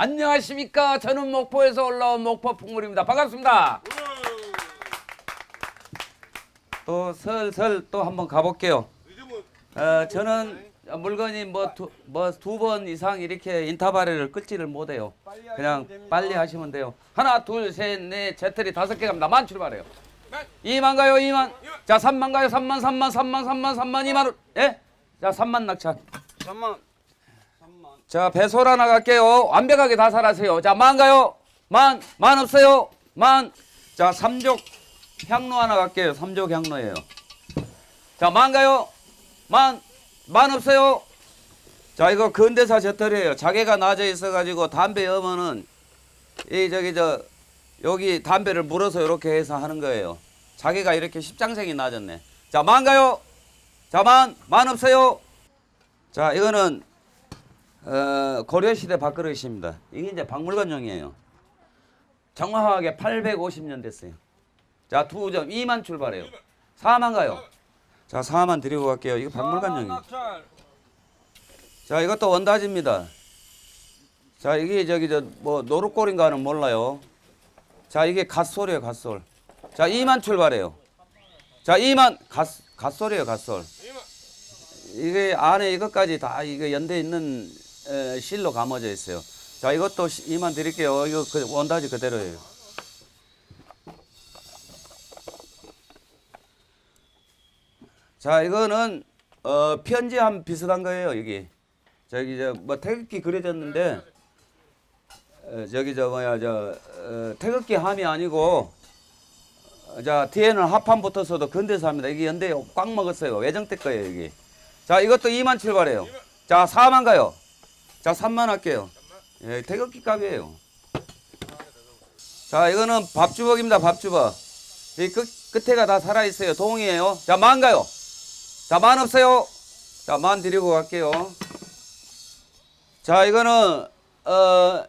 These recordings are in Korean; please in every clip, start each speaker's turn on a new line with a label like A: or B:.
A: 안녕하십니까. 저는 목포에서 올라온 목포 풍물입니다. 반갑습니다. 또 슬슬 또 한번 가볼게요. 어, 저는 물건이 뭐두번 이상 이렇게 인터바레를 끌지를 못해요. 그냥 빨리 하시면 돼요. 하나, 둘, 셋, 넷, 제틀이 다섯 개 갑니다. 만 출발해요. 2만 가요, 2만. 자, 3만 가요, 3만, 3만, 3만, 3만, 3만, 2만 원. 예? 자, 3만 낙찰.
B: 3만.
A: 자, 배솔 하나 갈게요. 완벽하게 다 살았어요. 자, 만 가요. 만, 만 없어요. 만. 자, 삼족 향로 하나 갈게요. 삼족 향로예요. 자, 만 가요. 만, 만 없어요. 자, 이거 근대사 젖털이에요. 자개가 낮아 있어가지고 담배 여면은 이 저기 저 여기 담배를 물어서 이렇게 해서 하는 거예요. 자개가 이렇게 십장생이 낮았네. 자, 만 가요. 자, 만, 만 없어요. 자, 이거는 어, 고려시대 밥그릇입니다. 이게 이제 박물관용이에요. 정확하게 850년 됐어요. 자, 두 점, 2만 출발해요. 4만 가요. 자, 4만 드리고 갈게요. 이거 박물관용이에요. 자, 이것도 원다지입니다. 자, 이게 저기 저 뭐 노릇골인가는 몰라요. 자, 이게 갓솔이에요, 갓솔. 자, 2만 출발해요. 자, 2만 갓 갓솔이에요, 갓솔. 이게 안에 이것까지 다 이거 연대 있는 에, 실로 감아져 있어요. 자, 이것도 2만 드릴게요. 이거 그 원다지 그대로예요. 자, 이거는 어, 편지함 비슷한 거예요, 여기. 저기 저뭐 태극기 그려졌는데 어, 저기 저 뭐야 저 어, 태극기 함이 아니고 어, 자 뒤에는 합판 붙어서도 근대사입니다. 이게 연대 꽉 먹었어요. 외정대 거예요 여기. 자 이것도 2만 출발해요. 자 4만 가요. 자 3만 할게요. 예, 태극기 값이에요. 자 이거는 밥주걱입니다. 밥주걱. 이 끝, 끝에가 다 살아 있어요. 동이에요. 자 만 가요. 자 만 없어요. 자 만 드리고 갈게요. 자 이거는 어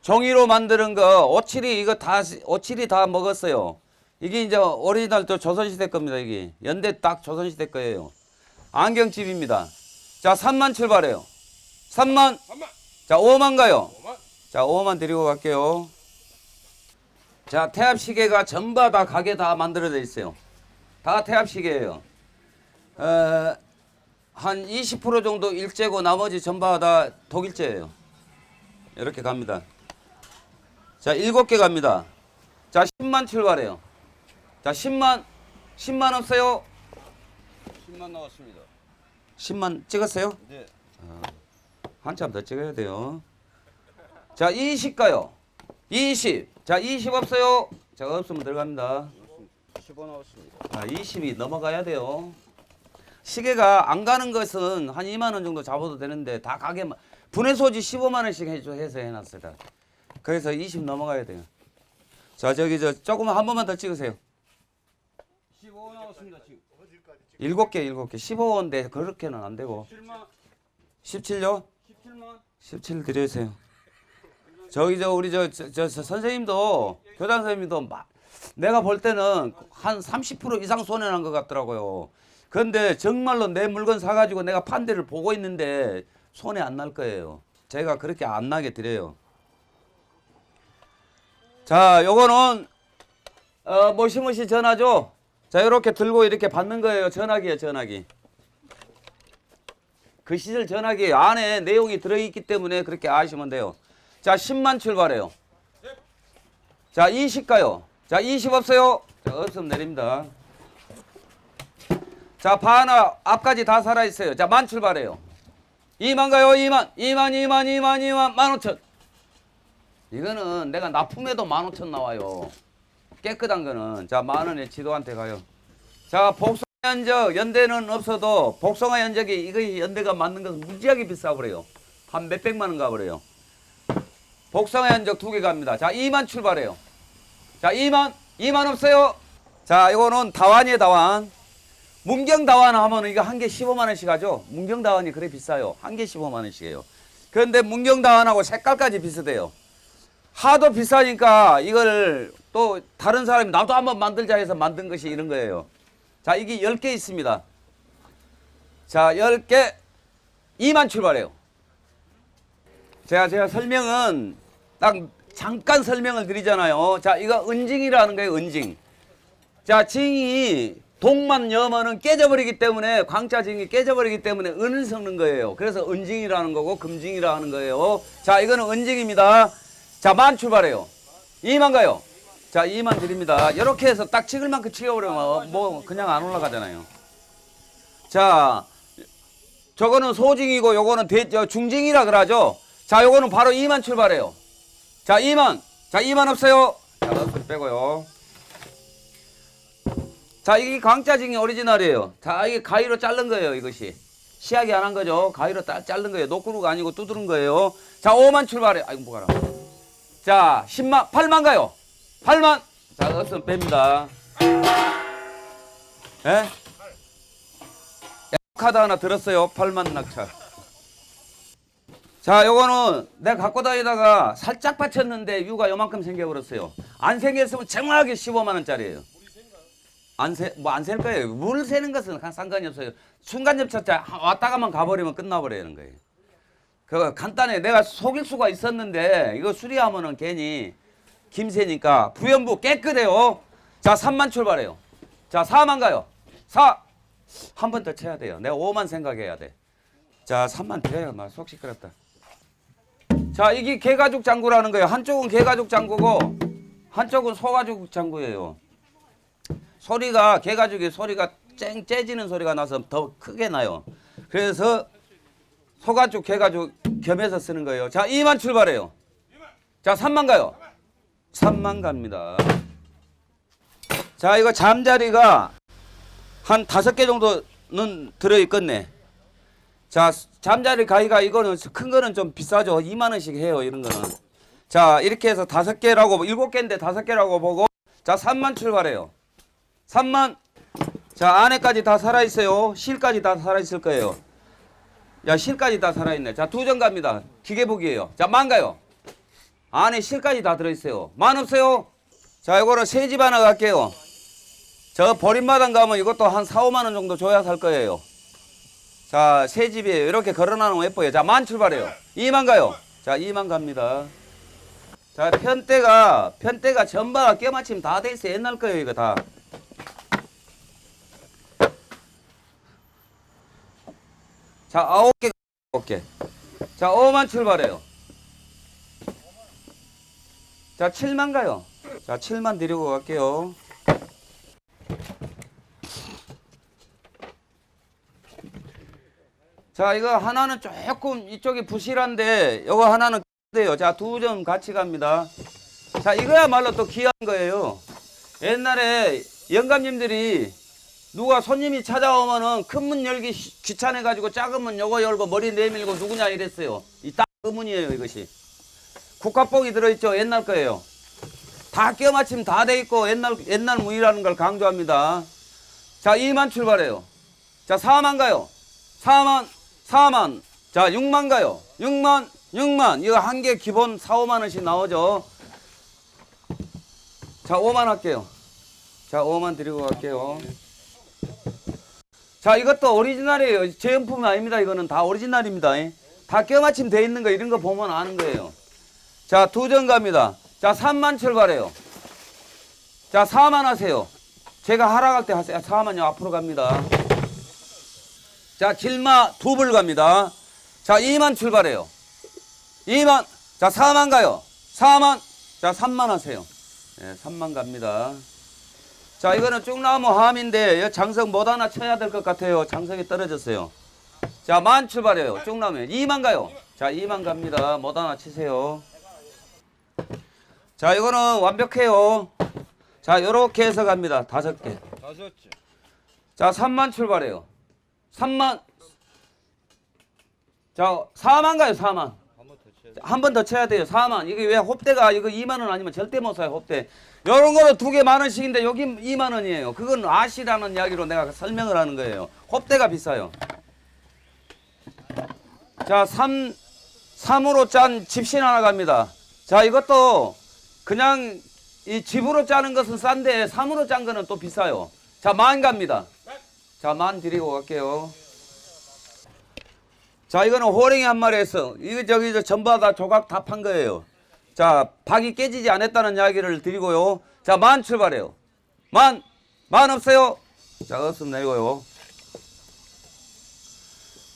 A: 종이로 만드는 거 오칠이 이거 다 오칠이 다 먹었어요. 이게 이제 오리지널 또 조선시대 겁니다. 이게 연대 딱 조선시대 거예요. 안경집입니다. 자 3만 출발해요. 3만
B: 3만.
A: 자 5만 가요.
B: 5만.
A: 자 5만 드리고 갈게요. 자 태압 시계가 전부 다 가게 다 만들어져 있어요. 다 태압 시계예요. 어, 한 20% 정도 일제고 나머지 전부 다 독일제예요. 이렇게 갑니다. 자, 일곱 개 갑니다. 자, 10만 출발해요. 자, 10만, 10만 없어요?
B: 10만 나왔습니다.
A: 10만 찍었어요?
B: 네.
A: 한참 더 찍어야 돼요. 자, 20 가요. 20. 자, 20 없어요? 자, 없으면 들어갑니다.
B: 15 나왔습니다.
A: 아, 20이 넘어가야 돼요. 시계가 안 가는 것은 한 2만 원 정도 잡아도 되는데 다 가게만 분해 소지 15만 원씩 해줘 해서 해놨어요. 그래서 20 넘어가야 돼요. 자 저기 저 조금 한 번만 더 찍으세요.
B: 15 나왔습니다. 지금.
A: 일곱 개 일곱 개 15인데 그렇게는 안 되고
B: 7만.
A: 17요?
B: 17만.
A: 17 드리세요. 저기 저 우리 저, 저, 저 선생님도 교장 선생님도 막 내가 볼 때는 한 30% 이상 손해 난 것 같더라고요. 그런데 정말로 내 물건 사가지고 내가 판 데를 보고 있는데 손해 안 날 거예요. 제가 그렇게 안 나게 드려요. 자, 요거는 어, 모시모시 전화죠. 자, 이렇게 들고 이렇게 받는 거예요. 전화기예요, 전화기. 그 시절 전화기 안에 내용이 들어있기 때문에 그렇게 아시면 돼요. 자, 10만 출발해요. 자, 20 가요. 자, 20 없어요. 자, 없으면 내립니다. 자, 바 하나 앞까지 다 살아있어요. 자, 만 출발해요. 2만 가요, 2만. 2만, 2만, 2만, 2만, 15,000. 이거는 내가 납품해도 15,000 나와요. 깨끗한 거는. 자, 만 원에 지도한테 가요. 자, 복숭아 연적, 연대는 없어도 복숭아 연적이 이거 연대가 맞는 것은 무지하게 비싸 버려요. 한 몇백만 원 가버려요. 복숭아 연적 두 개 갑니다. 자, 2만 출발해요. 자, 2만, 2만 없어요. 자, 이거는 다완이에요, 다완. 문경 다완 하면 이거 한 개 15만 원씩 하죠. 문경 다완이 그래 비싸요. 한 개 15만 원씩이에요. 그런데 문경 다완하고 색깔까지 비슷해요. 하도 비싸니까 이걸 또 다른 사람이 나도 한번 만들자 해서 만든 것이 이런 거예요. 자, 이게 10개 있습니다. 자, 10개 2만 출발해요. 제가 제가 설명은 딱 잠깐 설명을 드리잖아요. 자, 이거 은징이라는 거예요, 은징. 자, 징이 동만 여면은 깨져버리기 때문에 광자징이 깨져버리기 때문에 은을 섞는 거예요. 그래서 은징이라는 거고 금징이라 하는 거예요. 자, 이거는 은징입니다. 자, 만 출발해요. 2만 가요. 자, 2만 드립니다. 이렇게 해서 딱 찍을 만큼 찍어버리면 뭐 그냥 안 올라가잖아요. 자, 저거는 소징이고 요거는 대, 저 중징이라 그러죠. 자, 요거는 바로 2만 출발해요. 자, 2만. 자, 2만 없어요. 자, 넣을 빼고요. 자, 이게 광자징이 오리지널이에요. 자, 이게 가위로 자른 거예요, 이것이. 시약이 안 한 거죠. 가위로 따, 자른 거예요. 노크루가 아니고 두드른 거예요. 자, 5만 출발해. 아이고, 뭐가라. 자, 10만, 8만 가요. 8만. 자, 넣었으면 뺍니다. 예? 카드 하나 들었어요. 8만 낙찰. 자, 요거는 내가 갖고 다니다가 살짝 받쳤는데 유가 요만큼 생겨버렸어요. 안 생겼으면 정확하게 15만 원짜리예요. 안 세, 뭐안셀 거예요. 물 세는 것은 상- 상관이 없어요. 순간 접착자 왔다가만 가버리면 끝나버리는 거예요. 그 간단해. 내가 속일 수가 있었는데 이거 수리하면은 괜히 김새니까 부연부 깨끗해요. 자, 3만 출발해요. 자, 4만 가요. 4. 한 번 더 쳐야 돼요. 내가 5만 생각해야 돼. 자, 3만 드려요. 막속 시끄럽다. 자, 이게 개가죽 장구라는 거예요. 한쪽은 개가죽 장구고 한쪽은 소가죽 장구예요. 소리가 개가죽이 소리가 쨍 째지는 소리가 나서 더 크게 나요. 그래서 소가죽 개가죽 겸해서 쓰는 거예요. 자, 2만 출발해요. 자, 3만 가요. 3만 갑니다. 자, 이거 잠자리가 한 다섯 개 정도는 들어있겠네. 자, 잠자리 가위가 이거는 큰 거는 좀 비싸죠. 2만 원씩 해요. 이런 거는. 자, 이렇게 해서 다섯 개라고 일곱 개인데 다섯 개라고 보고 자, 3만 출발해요. 3만. 자, 안에까지 다 살아 있어요. 실까지 다 살아 있을 거예요. 야, 실까지 다 살아 있네. 자, 두 점 갑니다. 기계복이에요. 자, 만 가요. 안에 실까지 다 들어 있어요. 만 없어요. 자, 이거는 새집 하나 갈게요. 저 버림마당 가면 이것도 한 4, 5만 원 정도 줘야 살 거예요. 자, 새 집이에요. 이렇게 걸어놔놓으면 예뻐요. 자, 만 출발해요. 2만 가요. 자, 2만 갑니다. 자, 편대가, 편대가 전바가 껴맞춤 다돼 있어요. 옛날 거예요, 이거 다. 자, 아홉 개, 아홉 개. 자, 5만 출발해요. 자, 7만 가요. 자, 7만 드리고 갈게요. 자, 이거 하나는 조금 이쪽이 부실한데, 이거 하나는 돼요. 자, 두 점 같이 갑니다. 자, 이거야말로 또 귀한 거예요. 옛날에 영감님들이 누가 손님이 찾아오면은 큰 문 열기 시- 귀찮아가지고 작은 문 요거 열고 머리 내밀고 누구냐 이랬어요. 이딱 그 문이에요, 이것이. 국화복이 들어있죠. 옛날 거예요. 다 껴맞춤 다 돼 있고 옛날 옛날 문이라는 걸 강조합니다. 자, 2만 출발해요. 자, 4만 가요. 4만, 4만. 자, 6만 가요. 6만, 6만. 이거 한 개 기본 4, 5만 원씩 나오죠. 자, 5만 할게요. 자, 5만 드리고 갈게요. 자, 이것도 오리지널이에요. 제품은 아닙니다. 이거는 다 오리지널입니다. 다 껴맞춤 돼 있는 거 이런 거 보면 아는 거예요. 자, 두 점 갑니다. 자, 3만 출발해요. 자, 4만 하세요. 제가 하락할 때 하세요. 4만요. 앞으로 갑니다. 자, 7마 두불 갑니다. 자, 2만 출발해요. 2만. 자, 4만 가요. 4만. 자, 3만 하세요. 예, 3만 갑니다. 자, 이거는 쭉나무 함인데 이 장성 못 하나 쳐야 될 것 같아요. 장성이 떨어졌어요. 자, 만 출발해요. 쭉나무 2만 가요. 자, 2만 갑니다. 못 하나 치세요. 자, 이거는 완벽해요. 자, 요렇게 해서 갑니다. 다섯 개.
B: 다섯 째.
A: 자, 3만 출발해요. 3만. 자, 4만 가요, 4만.
B: 한번 더 쳐야
A: 한번 더 쳐야 돼요. 4만. 이게 왜 홉대가 이거 2만 원 아니면 절대 못 사요, 홉대. 요런 거는 두 개 만 원씩인데 여기 2만 원이에요. 그건 아시라는 이야기로 내가 설명을 하는 거예요. 홉대가 비싸요. 자, 3 3으로 짠 집신 하나 갑니다. 자, 이것도 그냥 이 집으로 짜는 것은 싼데 3으로 짠 거는 또 비싸요. 자, 만 갑니다. 자, 만 드리고 갈게요. 자, 이거는 호랭이 한 마리에서 이거 저기 저 전부 다 조각 다 판 거예요. 자, 박이 깨지지 않았다는 이야기를 드리고요. 자, 만 출발해요. 만, 만 없어요. 자, 없음 내리고요.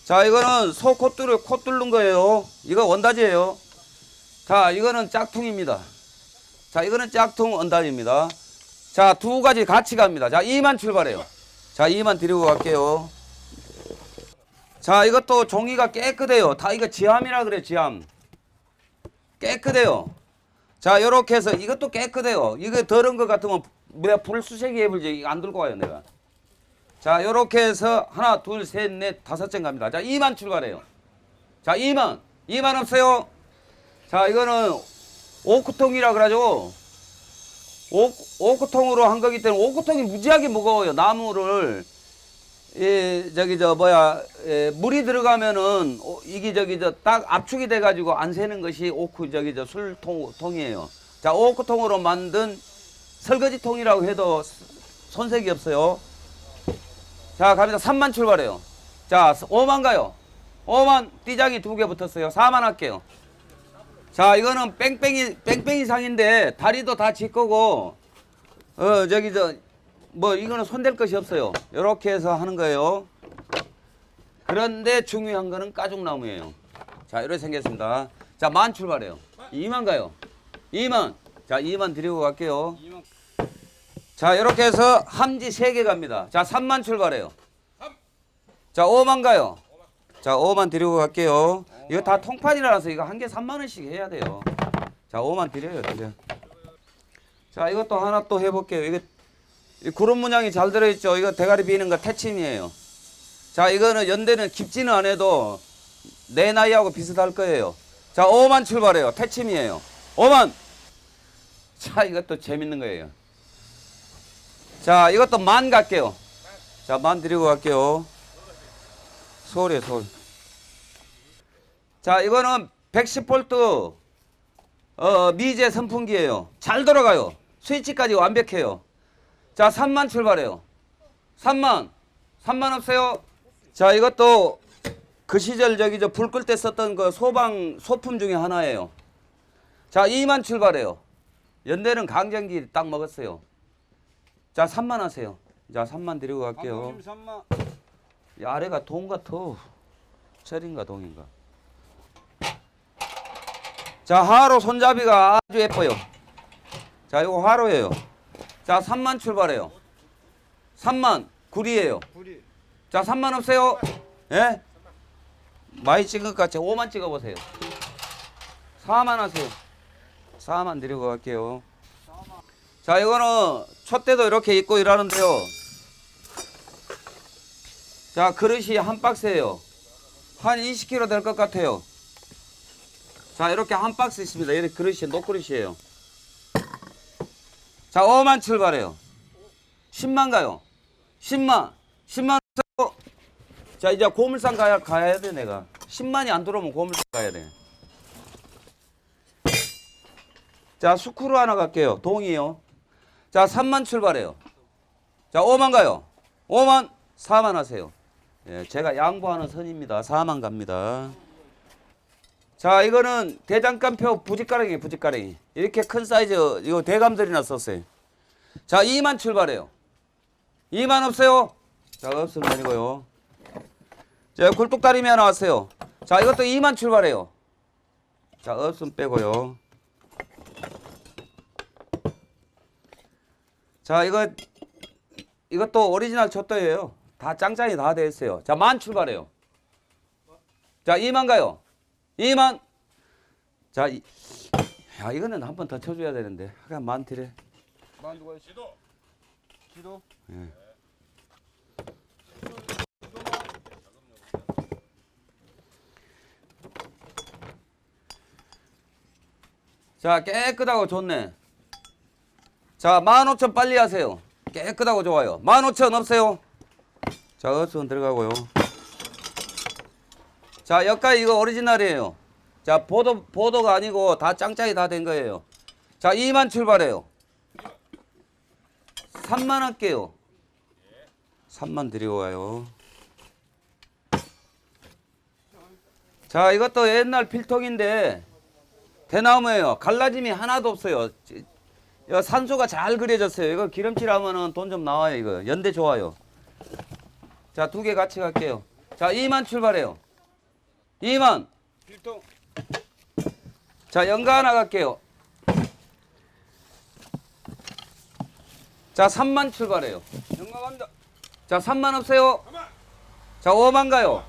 A: 자, 이거는 소코 뚫을 코 뚫는 거예요. 이거 원다지예요. 자, 이거는 짝퉁입니다. 자, 이거는 짝퉁 원단입니다. 자, 두 가지 같이 갑니다. 자, 2만 출발해요. 자, 2만 드리고 갈게요. 자, 이것도 종이가 깨끗해요. 다 이거 지함이라 그래, 지함. 깨끗해요. 자, 요렇게 해서 이것도 깨끗해요. 이거 더러운 것 같으면 내가 해불지. 이거 안 들고 와요, 내가. 자, 요렇게 해서 하나, 둘, 셋, 넷, 다섯 장 갑니다. 자, 2만 출발해요. 자, 2만. 2만 없어요. 자, 이거는 오크통이라 그러죠. 오, 오크통으로 한 거기 때문에 오크통이 무지하게 무거워요. 나무를 예, 저기 저 뭐야 예, 물이 들어가면은 오- 이게 저기 저 딱 압축이 돼 가지고 안 새는 것이 오크 저기 저 술통 통이에요. 자, 오크통으로 만든 설거지통이라고 해도 스- 손색이 없어요. 자, 갑니다. 3만 출발해요. 자, 5만 가요. 5만 띠장이 두 개 붙었어요. 4만 할게요. 자, 이거는 뺑뺑이 뺑뺑이 상인데 다리도 다지 거고 어 저기 저 뭐 이거는 손댈 것이 없어요. 이렇게 해서 하는 거예요. 그런데 중요한 거는 가죽나무예요. 자, 이렇게 생겼습니다. 자, 만 출발해요. 2만 가요. 2만. 자, 2만 드리고 갈게요.
B: 2만
A: 자, 이렇게 해서 함지 3개 갑니다. 자, 3만 출발해요. 자, 5만 가요. 자, 5만 드리고 갈게요. 이거 다 통판이라서 이거 한 개 3만 원씩 해야 돼요. 자, 5만 드려요, 드려. 자, 이것도 하나 또 해볼게요. 이거 이 구름 문양이 잘 들어있죠. 이거 대가리 비는 거 태침이에요. 자, 이거는 연대는 깊지는 않아도 내 나이하고 비슷할 거예요. 자, 5만 출발해요. 태침이에요. 5만. 자, 이것도 재밌는 거예요. 자, 이것도 만 갈게요. 자, 만 드리고 갈게요. 서울이에요, 서울. 자, 이거는 110볼트 어, 미제 선풍기예요. 잘 돌아가요. 스위치까지 완벽해요. 자, 3만 출발해요. 3만. 3만 없어요. 자, 이것도 그 시절 저기 저 불 끌 때 썼던 그 소방 소품 중에 하나예요. 자, 2만 출발해요. 연대는 강정기 딱 먹었어요. 자, 3만 하세요. 자, 3만 드리고 갈게요.
B: 3만
A: 이 아래가 동 같아. 철인가 동인가. 자, 하로 손잡이가 아주 예뻐요. 자, 이거 화로예요. 자, 3만 출발해요. 3만 구리예요. 자, 3만 없어요? 예? 많이 찍은 것 같이 5만 찍어 보세요. 4만 하세요. 4만 드리고 갈게요. 자, 이거는 촛대도 이렇게 입고 일하는데요. 자, 그릇이 한 박스예요. 한 20kg 될 것 같아요. 자, 이렇게 한 박스 있습니다. 이렇게 그릇이 녹그릇이에요. 자, 5만 출발해요. 10만 가요. 10만. 10만 어? 자 이제 고물상 가야 가야 돼 내가 10만이 안 들어오면 고물상 가야 돼 자 수쿠루 하나 갈게요 동이요 자 3만 출발해요 자 5만 가요 5만 4만 하세요 예, 제가 양보하는 선입니다 4만 갑니다 자 이거는 대장간표 부직가랭이 부직가랭이 이렇게 큰 사이즈 이거 대감들이나 썼어요 자 2만 출발해요 2만 없어요 자, 없으면 아니고요. 자, 굴뚝다리미 하나 왔어요. 자, 이것도 2만 출발해요. 자, 없으면 빼고요. 자, 이거 이것도 오리지널 촛도예요. 다 짱짱이 다 돼 있어요. 자, 만 출발해요. 자, 2만 가요. 2만. 자, 이, 야, 이거는 한 번 더 쳐줘야 되는데. 그냥 만 드려.
B: 만 누가? 지도 지도
A: 자, 깨끗하고 좋네. 자, 15,000 빨리 하세요. 깨끗하고 좋아요. 15,000 없어요? 자, 없으면 들어가고요. 자, 여기까지 이거 오리지널이에요. 자, 보도, 보도가 아니고 다 짱짱이 다 된 거예요. 자, 2만 출발해요. 3만 할게요. 3만 드리고 가요. 자, 이것도 옛날 필통인데 대나무예요. 갈라짐이 하나도 없어요. 산소가 잘 그려졌어요. 이거 기름칠하면은 돈좀 나와요. 이거 연대 좋아요. 자, 두 개 같이 갈게요. 자, 2만 출발해요. 2만.
B: 필통.
A: 자, 연가 하나 갈게요. 자, 3만 출발해요.
B: 연가 간다.
A: 자, 3만 없어요. 자, 5만 가요.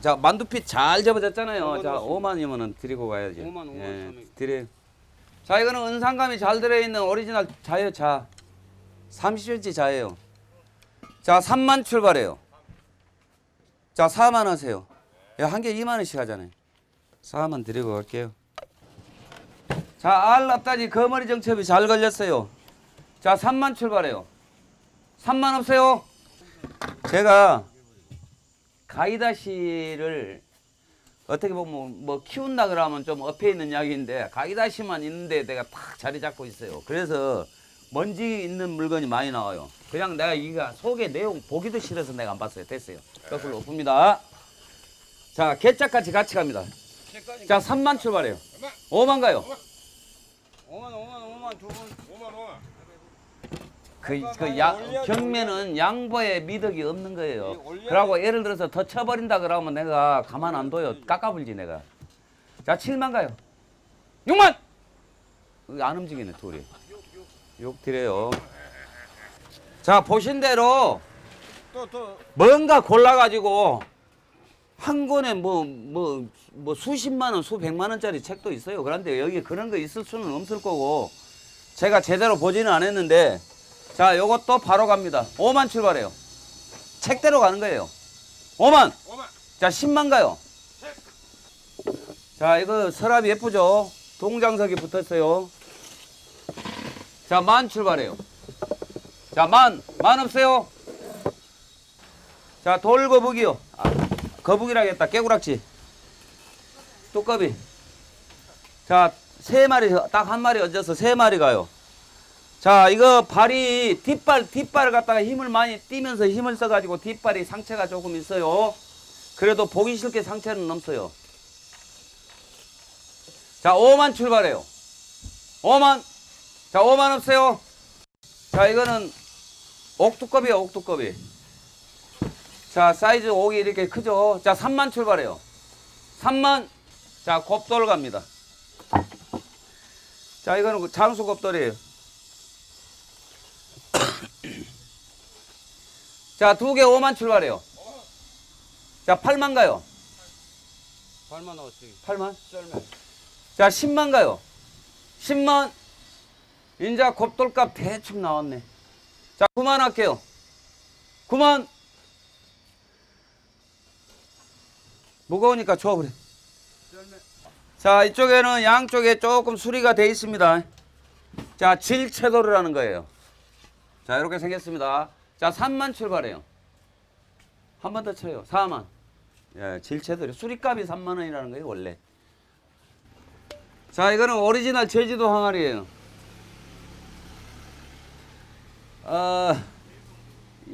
A: 자, 만두핏 잘 접어졌잖아요.
B: 오만
A: 자,
B: 넣었습니다.
A: 5만이면은 드리고 가야지.
B: 오만, 오만,
A: 예,
B: 삼백.
A: 드려. 자, 이거는 은상감이 잘 들어있는 오리지널 자예요, 자. 30cm 자예요. 자, 3만 출발해요. 자, 4만 하세요. 야, 한 개 2만 원씩 하잖아요. 4만 드리고 갈게요. 자, 알 앞다지 거머리 정첩이 잘 걸렸어요. 자, 3만 출발해요. 3만 없어요. 제가 가이다시를 어떻게 보면 뭐 키운다 그러면 좀 업해 있는 약인데 가이다시만 있는데 내가 탁 자리 잡고 있어요. 그래서 먼지 있는 물건이 많이 나와요. 그냥 내가 이가 속에 내용 보기도 싫어서 내가 안 봤어요. 됐어요. 거꾸로 엎습니다. 자, 개짝같이 같이 갑니다. 자, 3만 출발해요. 5만 가요.
B: 5만 5만 5만 두 분. 5만 5만.
A: 그, 그 야, 경매는 양보에 미덕이 없는 거예요. 그러고 예를 들어서 더 쳐버린다 그러면 내가 가만 안 둬요. 깎아불지 내가. 자, 7만 가요. 6만! 여기 안 움직이네, 둘이. 6 드려요. 자, 보신 대로
B: 또 또.
A: 뭔가 골라가지고 한 권에 뭐, 뭐, 뭐 수십만 원, 수백만 원짜리 책도 있어요. 그런데 여기 그런 거 있을 수는 없을 거고 제가 제대로 보지는 않았는데 자, 요것도 바로 갑니다. 5만 출발해요. 책대로 가는 거예요. 5만!
B: 5만.
A: 자, 10만 가요. 자, 이거 서랍이 예쁘죠? 동장석이 붙었어요. 자, 만 출발해요. 자, 만, 만 없어요? 자, 돌거북이요. 아, 거북이라겠다. 깨구락지. 뚜꺼비. 자, 세 마리, 딱 한 마리 얹어서 세 마리 가요. 자, 이거 발이, 뒷발, 뒷발을 갖다가 힘을 많이 띄면서 힘을 써가지고 뒷발이 상체가 조금 있어요. 그래도 보기 싫게 상체는 넘어요. 자, 5만 출발해요. 5만. 자, 5만 없어요. 자, 이거는 옥두꺼비야, 옥두꺼비. 자, 사이즈 옥이 이렇게 크죠? 자, 3만 출발해요. 3만. 자, 곱돌 갑니다. 자, 이거는 그 장수 곱돌이에요. 자, 두 개 5만 출발해요. 자, 8만 가요.
B: 8만 넣었지.
A: 8만.
B: 썰매.
A: 자, 10만 가요. 10만. 인자 곱돌값 대충 나왔네. 자, 9만 할게요. 9만. 무거우니까 줘버려. 자, 이쪽에는 양쪽에 조금 수리가 돼 있습니다. 자, 질채도르라는 거예요. 자, 이렇게 생겼습니다. 자, 3만 출발해요. 한 번 더 쳐요. 4만. 예, 질채도르. 수리값이 3만 원이라는 거예요, 원래. 자, 이거는 오리지널 제주도 항아리예요. 어,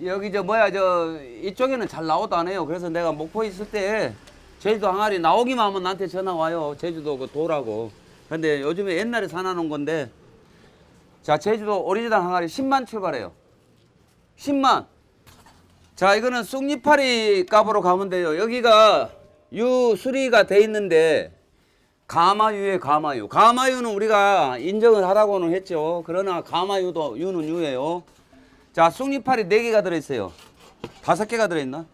A: 여기 저 뭐야 저 이쪽에는 잘 나오도 안 해요. 그래서 내가 목포에 있을 때 제주도 항아리 나오기만 하면 나한테 전화 와요. 제주도 그 도라고. 근데 요즘에 옛날에 사놔놓은 건데 자 제주도 오리지널 항아리 10만 출발해요. 10만. 자 이거는 쑥잎파리 값으로 가면 돼요. 여기가 유 수리가 돼 있는데 가마유에 가마유. 가마유는 우리가 인정을 하라고는 했죠. 그러나 가마유도 유는 유예요. 자, 쑥잎파리 4개가 들어있어요. 5개가 들어있나?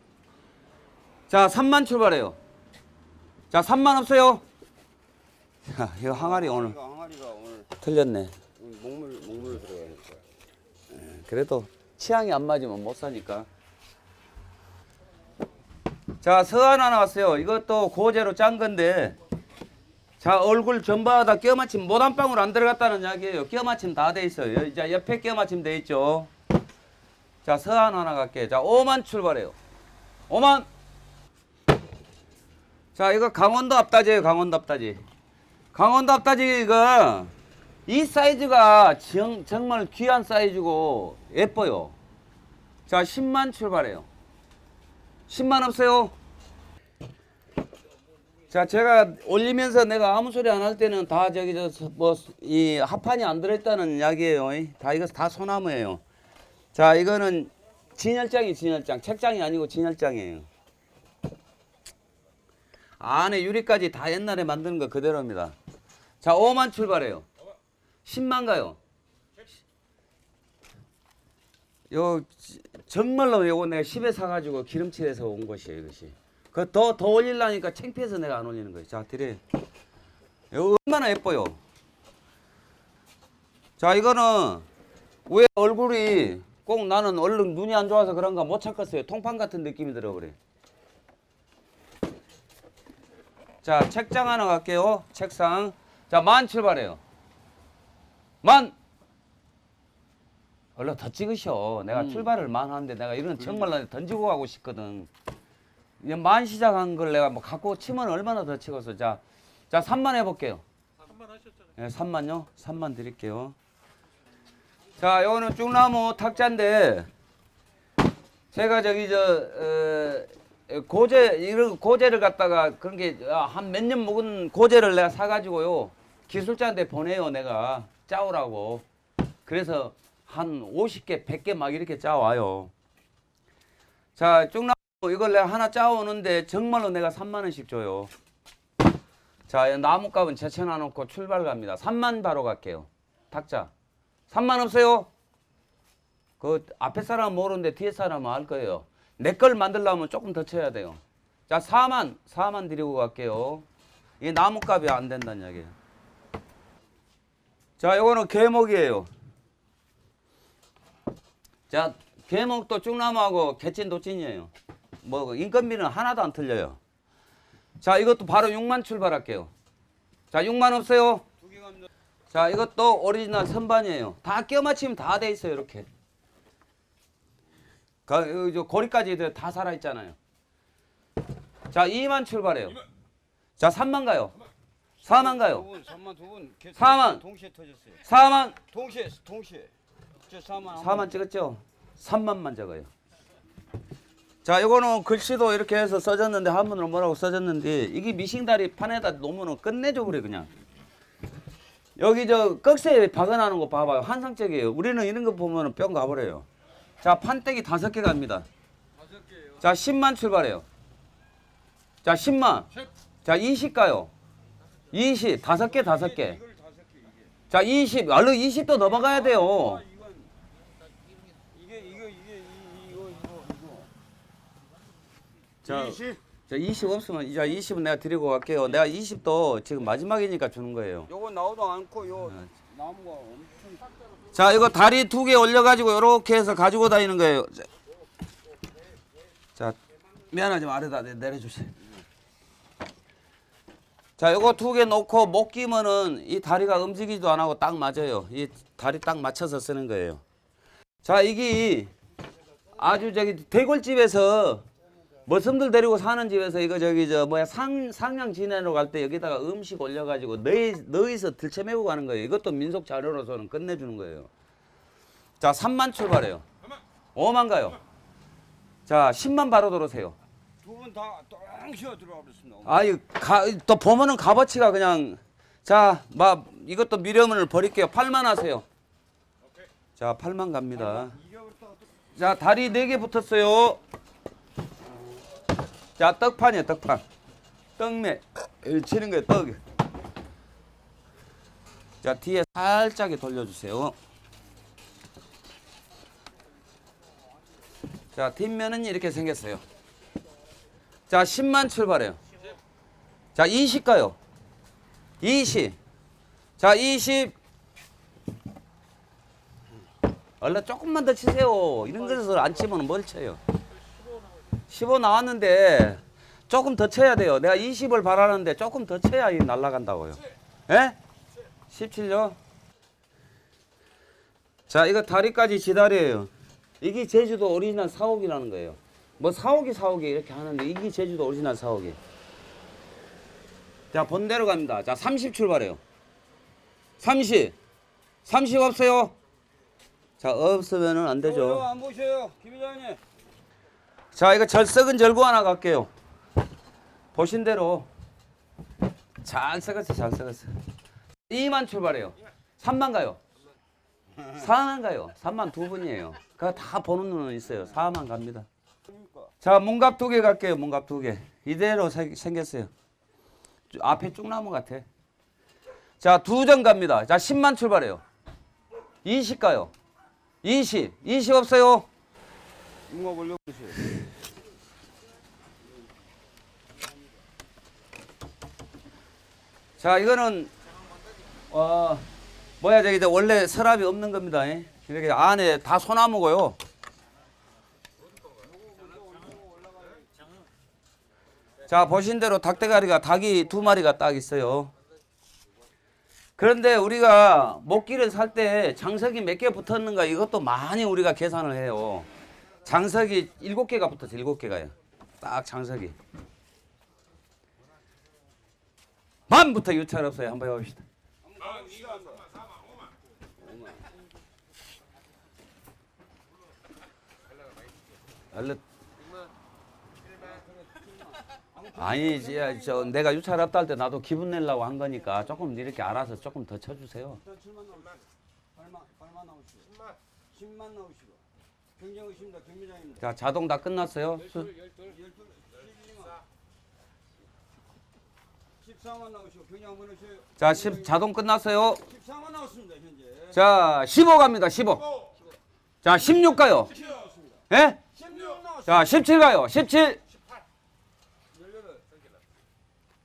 A: 자, 3만 출발해요. 자, 3만 없어요? 자, 이거 항아리 오늘
B: 이거 항아리가 오늘
A: 틀렸네.
B: 목물 목물 들어가니까.
A: 그래도 취향이 안 맞으면 못 사니까. 자, 서한 하나 왔어요. 이것도 고제로 짠 건데. 자, 얼굴 전바다 껴 맞춤 못한 방울 안 들어갔다는 이야기예요. 껴 맞춤 다돼 있어요. 이제 옆에 껴 맞춤 돼 있죠. 자, 서한 하나 갈게요. 자, 5만 출발해요. 5만. 자, 이거 강원도 앞다지예요. 강원도 앞다지. 강원도 앞다지가 이 사이즈가 정, 정말 귀한 사이즈고 예뻐요. 자, 10만 출발해요. 10만 없어요? 자, 제가 올리면서 내가 아무 소리 안 할 때는 다 저기 저 뭐 이 합판이 안 들어있다는 이야기예요. 이. 다 이거 다 소나무예요. 자, 이거는 진열장이 진열장, 책장이 아니고 진열장이에요. 안에 유리까지 다 옛날에 만드는 거 그대로입니다. 자, 5만 출발해요. 10만 가요. 요 지- 정말로 요거 내가 10에 사 가지고 기름칠해서 온 것이에요 이것이. 그더더 올리려니까 창피해서 내가 안 올리는 거예요. 자. 요 얼마나 예뻐요. 자 이거는 왜 얼굴이 꼭 나는 얼른 눈이 안 좋아서 그런가 못 찾겠어요. 통판 같은 느낌이 들어 그래. 자 책장 하나 갈게요. 책상. 자 만 출발해요. 만. 얼른 더 찍으셔. 내가 출발을 만 하는데 내가 이런 정말 나 던지고 가고 싶거든. 이제 만 시작한 걸 내가 뭐 갖고 치면 얼마나 더 찍었어. 자, 자 3만 해볼게요. 3만 하셨잖아요. 네, 3만요. 3만 드릴게요. 자, 요거는 쭉나무 탁자인데 제가 저기 저 어, 고제 이런 고제를 갖다가 그런 게 한 몇 년 묵은 고제를 내가 사가지고요 기술자한테 보내요 내가 짜오라고. 그래서 한 50개, 100개 막 이렇게 짜와요. 자, 쭉나무 이걸 내가 하나 짜오는데 정말로 내가 3만 원씩 줘요. 자, 나무값은 제쳐놔 놓고 출발 갑니다. 3만 바로 갈게요. 탁자. 3만 없어요? 그 앞에 사람 모르는데 뒤에 사람은 알 거예요. 내 걸 만들려면 조금 더 쳐야 돼요. 자, 4만, 4만 드리고 갈게요. 이 나무값이 안 된다는 이야기예요. 자, 요거는 개목이에요. 자, 개목도 쭉나무하고 개찐 도찐이에요. 뭐 인건비는 하나도 안 틀려요. 자, 이것도 바로 6만 출발할게요. 자, 6만 없어요? 자, 이것도 오리지널 선반이에요. 다 끼워 맞추면 다돼 있어요, 이렇게. 그, 저 고리까지 다 살아 있잖아요. 자, 2만 출발해요. 자, 3만 가요. 4만 가요.
B: 두 분, 3만 두 분. 개-
A: 사만.
B: 동시에 터졌어요.
A: 4만,
B: 동시에 동시에. 저 4만.
A: 4만 찍었죠? 3만만 적어요. 자, 이거는 글씨도 이렇게 해서 써졌는데 한문으로 뭐라고 써졌는데 이게 미싱다리 판에다 놓으면 끝내줘 그래 그냥. 여기 저 꺽쇠에 박아나는 거 봐봐요. 환상적이에요. 우리는 이런 거 보면 뿅 가버려요. 자, 판때기 다섯 개 갑니다. 자, 10만 출발해요. 자, 10만. 자, 20 가요. 20, 다섯 개, 다섯 개. 자, 20. 얼른 20도 넘어가야 돼요. 자,
B: 20.
A: 자, 20 없으면 이제 20은 내가 드리고 갈게요. 내가 20도 지금 마지막이니까 주는 거예요.
B: 요거 나오도 않고 요
A: 네.
B: 나무가 엄청
A: 자, 이거 다리 두 개 올려 가지고 이렇게 해서 가지고 다니는 거예요. 자, 자 미안하지만 아래다 내- 내려주세요. 자, 이거 두 개 놓고 못 끼면은 이 다리가 움직이지도 안 하고 딱 맞아요. 이 다리 딱 맞춰서 쓰는 거예요. 자, 이게 아주 저기 대골집에서 머슴들 데리고 사는 집에서 이거 저기 저 뭐야 상 상양 지내러 갈때 여기다가 음식 올려가지고 너희 너희서 들쳐매고 가는 거예요. 이것도 민속 자료로서는 끝내주는 거예요. 자 3만 출발해요. 5만 가요. 자 10만 바로 들어오세요.
B: 두 분다 똥쉬어 들어와 버렸습니다.
A: 아유 가, 또 보면은 값어치가 그냥 자 막 이것도 미련을 버릴게요. 8만 하세요. 자 8만 갑니다. 자 다리 네개 붙었어요. 자 떡판이에요 떡판. 여기 치는 거예요 떡. 자 뒤에 살짝 돌려주세요. 자 뒷면은 이렇게 생겼어요. 자 10만 출발해요. 자 20 가요. 20. 자 20. 얼른 조금만 더 치세요. 이런 것을 안 치면 뭘 쳐요? 15 나왔는데 조금 더 쳐야 돼요. 내가 20을 바라는데 조금 더 쳐야 이 날아간다고요. 예? 17요? 자, 이거 다리까지 지다리예요. 이게 제주도 오리지널 사옥이라는 거예요. 뭐 사옥이 사옥이 이렇게 하는데 이게 제주도 오리지널 사옥이. 자, 본대로 갑니다. 자, 30 출발해요. 30. 30 없어요? 자, 없으면은 안 되죠.
B: 안 보셔요, 김 회장님.
A: 자, 이거 절석은 절구 하나 갈게요. 보신 대로. 잘 썩었어, 잘 썩었어. 2만 출발해요. 3만 가요. 4만 가요. 3만 두 분이에요. 그거 다 보는 눈은 있어요. 4만 갑니다. 자, 문갑 두 개 갈게요. 문갑 두 개. 이대로 생- 생겼어요. 쭉- 앞에 쭉나무 같아. 자, 두 점 갑니다. 자, 10만 출발해요. 20 가요. 20. 20 없어요.
B: 이거 올려보세요.
A: 자, 이거는 어 뭐야 저기 저 원래 서랍이 없는 겁니다. 예. 이렇게 안에 다 소나무고요. 자, 보신 대로 닭대가리가 닭이 두 마리가 딱 있어요. 그런데 우리가 목기를 살 때 장석이 몇 개 붙었는가 이것도 많이 우리가 계산을 해요. 장석이 일곱 개가 붙었어, 일곱 개가요. 딱 장석이. 만부터 유찰 없어요. 한번 해봅시다. 얼른. 아니, 저, 저 내가 유찰 없다 할 때 나도 기분 내려고 한 거니까 조금 이렇게 알아서 조금 더 쳐주세요.
B: 7만 나오시고. 8만 8만 나오시고. 10만 10만 나오시고. 경쟁 의심입니다. 경매장입니다.
A: 자, 자동 다 끝났어요. 수-
B: 12, 12만. 14만 나오시고 경쟁 한번 하셔요.
A: 자, 10 자동 끝났어요.
B: 14만 나왔습니다. 현재.
A: 자, 15 갑니다. 15. 자, 16 가요. 예?
B: 16 나왔습니다.
A: 자, 17 가요. 17.
B: 18.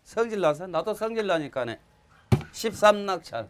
A: 성질 나서 나도 성질 나니까네. 13 낙찰.